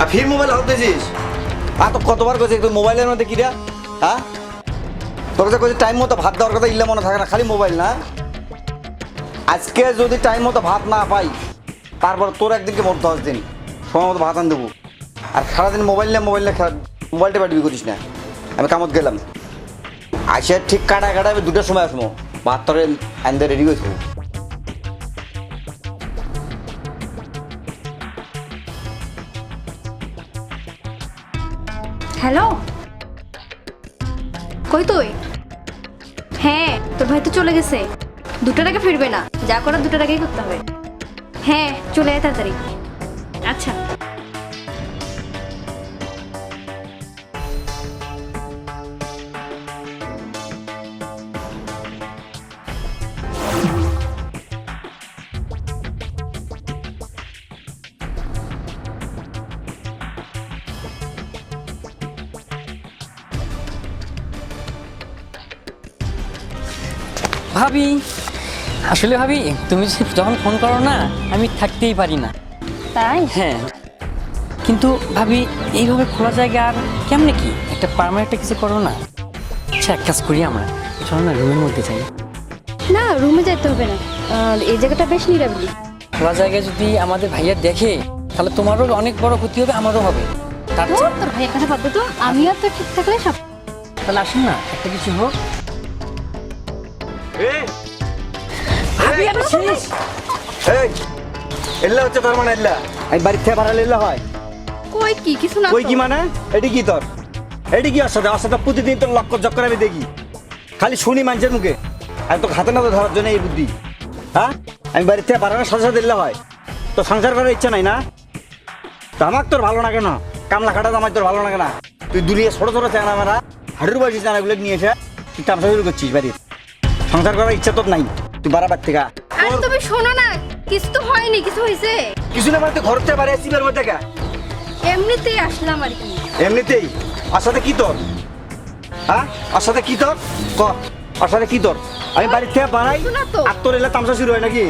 আর ফির মোবাইল আর তো কতবার মোবাইলের মধ্যে হ্যাঁ? তোকে যে কইছিস টাইম মতো ভাত দেওয়ার কথা ইল্লা মনে থাকে না, খালি মোবাইল না? আজকে যদি টাইম মতো ভাত না পাই, তারপর তোর একদিনকে মোট দশ দিন, সময় মতো ভাত আন দেবো। আর সারাদিন মোবাইল নিয়ে মোবাইল নিয়ে মোবাইলটা বাড়ি করিস না। আমি কামত গেলাম। আসে ঠিক কাটা কাটা আমি দুটোর সময় আসব। ভাত তোর রেডি করে হ্যালো? কই তুই? হ্যাঁ তোর ভাই তো চলে গেছে। দুটার আগে ফিরবে না। যা করার দুটার আগেই করতে হবে। হ্যাঁ চলে আয় তাড়াতাড়ি। আচ্ছা। ভাবি আসলে ভাবি তুমি যখন ফোন করো না আমি থাকতেই পারি না। তাই? হ্যাঁ। কিন্তু ভাবি এইভাবে খোলা জায়গা আর কেমনে কি? একটা পার্মানেন্ট কিছু করো না। আচ্ছা এক কাজ করি আমরা। চলো না রুমের মধ্যে যাই। না রুমে যেতে হবে না। এই জায়গাটা বেশ নিরাবিলি। খোলা জায়গায় যদি আমাদের ভাইয়া দেখে তাহলে তোমারও অনেক বড় ক্ষতি হবে আমারও হবে। তার তোর ভাইয়ের কথা ভাববে তো? আমিও তো ঠিক থাকলে সব তাহলে আসুন না একটা কিছু হোক। এই এল্লা হচ্ছে তোর মানে এল্লা। আমি বাড়ির থেকে ভাড়া এল্লা হয়। কই কি কিছু না কই কি মানে? এটি কি তোর? এটি কি প্রতিদিন তোর লক্ষ্য চক্কর আমি দেখি। খালি শুনি মানুষের মুখে। আমি তো হাতে না তো ধরার জন্য এই বুদ্ধি। হ্যাঁ? আমি বাড়ির থেকে বাড়ানোর সাথে সাথে দিলে হয়। তো সংসার করার ইচ্ছা নাই না? তো আমার তোর ভালো লাগে না। কামলা খাটা আমার তোর ভালো লাগে না। তুই দুনিয়া ছোট ছোট চান আমরা হাড়ুর বয়সী চানাগুলো নিয়ে এসে তুই তামসা শুরু করছিস বাড়ির। সংসার করার ইচ্ছা তো নাই। তুই বাড়াবার থেকে আরে তুমি শোনো না কিছু তো হয়নি কিছু হয়েছে? কিছু না মানে ঘর থেকে বাড়ি আসছিস এর মধ্যে? এমনিতেই আসলাম আর কি। এমনিতেই? সাথে কি তোর? হ্যাঁ? সাথে কি তোর? ক সাথে কি তোর? আমি বাড়ির থেকে বাড়াই। আর তোর এলে তামসা শুরু হয় নাকি?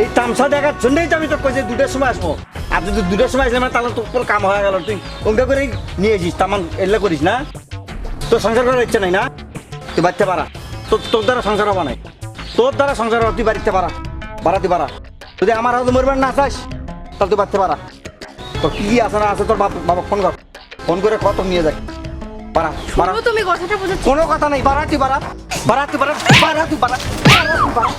এই তামসা দেখার জন্যই তো আমি তোর কইছি দুটোর সময় আসব। আর যদি দুটোর সময় আসলে মানে তাহলে তোর কাম হয়ে গেল তুই ওঙ্কা করে নিয়ে এসিস তামান এলে করিস না? তোর সংসার করার ইচ্ছা নাই না? তুই বাড়িতে পারা তোর তোর দ্বারা সংসার হবা নাই। তোর দ্বারা সংসার হওয়া তুই বাড়িতে পারা বাড়াতে পারা যদি আমার হাতে মরবার না চাস তাহলে তুই বাড়তে পারা তোর কি আছে না আছে তোর বাবা ফোন কর। ফোন করে কত নিয়ে যাক পারা পারা তুমি কথাটা বুঝে কোনো কথা নাই বাড়াতে পারা বাড়াতে পারা বাড়াতে পারা বাড়াতে বাড়া।